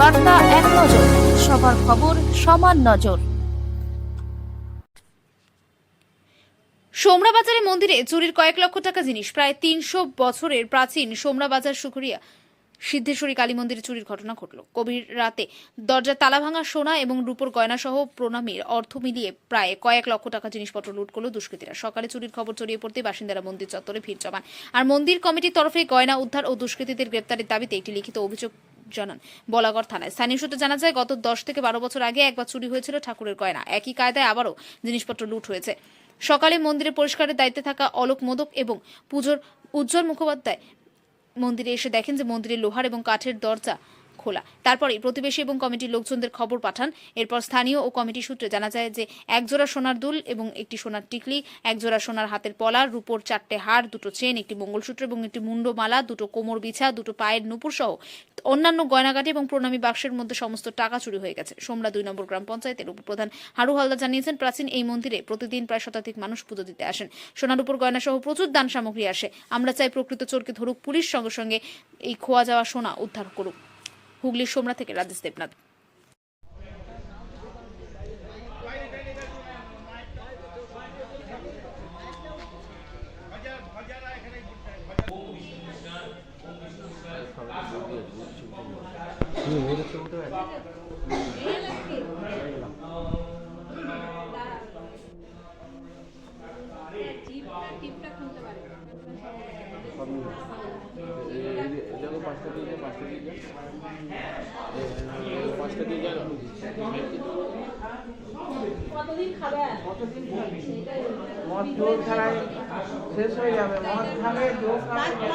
বার্তা এক নজর, সবার খবর সমান নজর। সোমরা বাজারে মন্দিরে চুরির কয়েক লক্ষ টাকা জিনিস, প্রায় তিনশো বছরের প্রাচীন সোমরা বাজার সুকুরিয়া সিদ্ধেশ্বরী কালী মন্দিরে চুরির ঘটনা ঘটল। গভীর রাতে দরজা তালা ভাঙা সোনা এবং রূপোর গয়না সহ প্রণামীর অর্থ মিলিয়ে প্রায় কয়েক লক্ষ টাকা জিনিসপত্র লুট করল দুষ্কৃতীরা। সকালে চুরির খবর ছড়িয়ে পড়তে বাসিন্দারা মন্দির চত্বরে ভিড় জমান। আর মন্দির কমিটির তরফে গয়না উদ্ধার ও দুষ্কৃতীদের গ্রেপ্তারের দাবিতে একটি লিখিত অভিযোগ জানান। বলাগড় থানায়। স্থানীয় সূত্রে জানা যায়, গত দশ থেকে বারো বছর আগে একবার চুরি হয়েছিল ঠাকুরের গয়না। একই কায়দায় আবারও জিনিসপত্র লুট হয়েছে। সকালে মন্দিরে পরিষ্কারের দায়িত্বে থাকা অলোক মোদক এবং পুজোর উজ্জ্বল মুখোপাধ্যায় মন্দিরে এসে দেখেন যে মন্দিরের লোহার এবং কাঠের দরজা খোলা। তারপরে প্রতিবেশী এবং কমিটির লোকজনদের খবর পাঠান। এরপর স্থানীয় ও কমিটি সূত্রে জানা যায় যে, একজোড়া সোনার দুল এবং একটি সোনার টিকলি, একজোড়া সোনার হাতের পলা, রূপোর চারটে হার, দুটো চেন, একটি মঙ্গলসূত্র এবং একটি মুন্ডমালা, দুটো কোমর বিছা, দুটো পায়ের নুপুর সহ অন্যান্য গয়নাগাটি এবং প্রণামী বাক্সের মধ্যে সমস্ত টাকা চুরি হয়ে গেছে। সোমরা দুই নম্বর গ্রাম পঞ্চায়েতের উপপ্রধান হারু হালদার জানিয়েছেন, প্রাচীন এই মন্দিরে প্রতিদিন প্রায় শতাধিক মানুষ পুজো দিতে আসেন। সোনার উপর গয়না সহ প্রচুর দান সামগ্রী আসে। আমরা চাই প্রকৃত চোরকে ধরুক, পুলিশ সঙ্গে সঙ্গে এই খোয়া যাওয়া সোনা উদ্ধার করুক। হুগলির সোমরা থেকে রাজেশ দেবনাথ। পাঁচটা দিয়ে যায় পাঁচটা দিয়ে যায় পাঁচটা দিয়ে যায় মদ জোর ছাড়াই শেষ হয়ে যাবে। মদ খাবে জোর খাবে।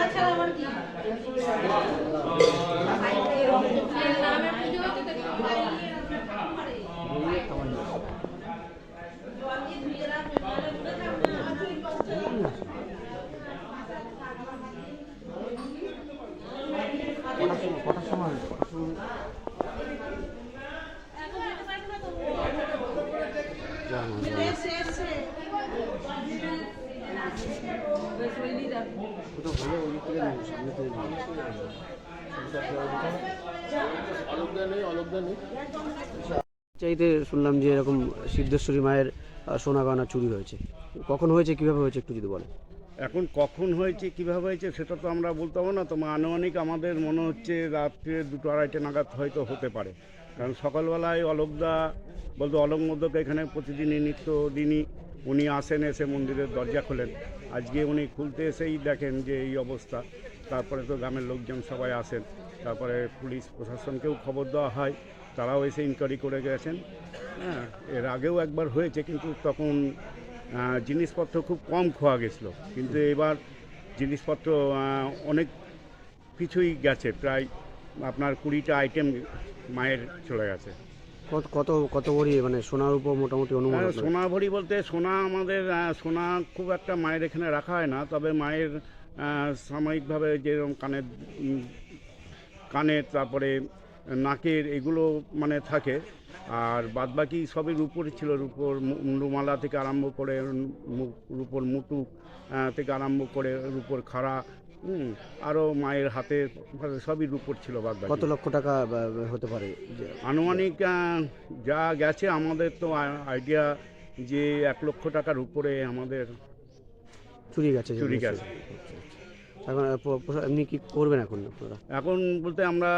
কটার সময়? চাইতে শুনলাম যে এরকম সিদ্ধেশ্বরী মায়ের সোনা গয়না চুরি হয়েছে। কখন হয়েছে, কীভাবে হয়েছে, একটু যদি বলেন। এখন কখন হয়েছে, কীভাবে হয়েছে, সেটা তো আমরা বলতে পারব না। তো আনুমানিক আমাদের মনে হচ্ছে রাত্রে দুটো আড়াইটে নাগাদ হয়তো হতে পারে। কারণ সকালবেলায় অলোকদা বলতে অলোক মধ্যকে এখানে প্রতিদিনই নিত্য দিনই উনি আসেন, এসে মন্দিরের দরজা খোলেন। আজকে উনি খুলতে এসেই দেখেন যে এই অবস্থা। তারপরে তো গ্রামের লোকজন সবাই আসেন। তারপরে পুলিশ প্রশাসনকেও খবর দেওয়া হয়। তারাও এসে ইনকোয়ারি করে গেছেন। হ্যাঁ এর আগেও একবার হয়েছে, কিন্তু তখন জিনিসপত্র খুব কম খোয়া গেছিল। কিন্তু এবার জিনিসপত্র অনেক কিছুই গেছে। প্রায় আপনার কুড়িটা আইটেম মায়ের চলে গেছে। কত কত কত ভরি মানে সোনার উপর মোটামুটি অনুমান সোনা ভরি বলতে সোনা আমাদের সোনা খুব একটা মায়ের এখানে রাখা হয় না তবে মায়ের সাময়িকভাবে যেরকম কানের কানের তারপরে নাকের এগুলো মানে থাকে। আর বাদবাকি সবই রূপোর ছিল রূপোর মুন্ডুমালা থেকে আরম্ভ করে রূপোর আহ, থেকে আরম্ভ করে রূপোর খাড়া হুম আরও মায়ের হাতে সবই রূপোর ছিল বাদবাকি। কত লক্ষ টাকা হতে পারে যে আনুমানিক যা গেছে আমাদের তো আইডিয়া যে এক লক্ষ টাকার উপরে আমাদের চুরি গেছে চুরি গেছে। এখন আহ, প- প- এমনি কি করবেন এখন এখন বলতে আমরা